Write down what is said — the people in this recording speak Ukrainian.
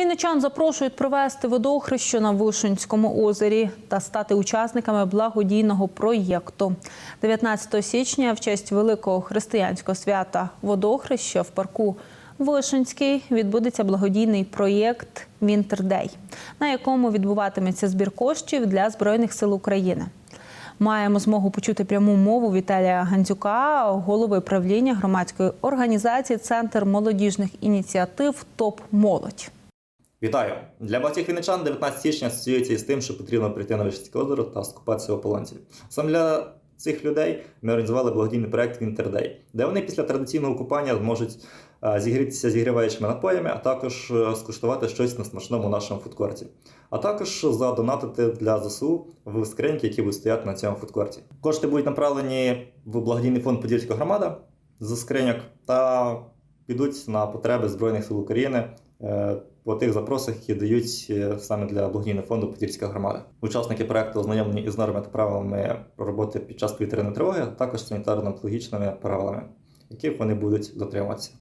Вінничан запрошують провести водохрещу на Вишенському озері та стати учасниками благодійного проєкту. 19 січня в честь великого християнського свята водохреща в парку Вишенський відбудеться благодійний проєкт Вінтердей, на якому відбуватиметься збір коштів для Збройних сил України. Маємо змогу почути пряму мову Віталія Гандзюка, голови правління громадської організації Центр молодіжних ініціатив ТОП Молодь. Вітаю! Для багатьох вінничан 19 січня асоціюється із тим, що потрібно прийти на Вишнське озеро та скупатися в ополонці. Саме для цих людей ми організували благодійний проект Вінтердей, де вони після традиційного купання зможуть зігрітися зігріваючими напоями, а також е, скуштувати щось на смачному нашому фудкорті. А також задонатити для ЗСУ в скриньки, які будуть стояти на цьому фудкорті. Кошти будуть направлені в благодійний фонд Подільська громада з скриньок та підуть на потреби Збройних сил України е, по тих запросах, які дають е, саме для благодійного фонду Подільська громада. Учасники проекту ознайомлені із нормами та правилами роботи під час повітряної тривоги, а також санітарно-екологічними правилами, яких вони будуть дотримуватися.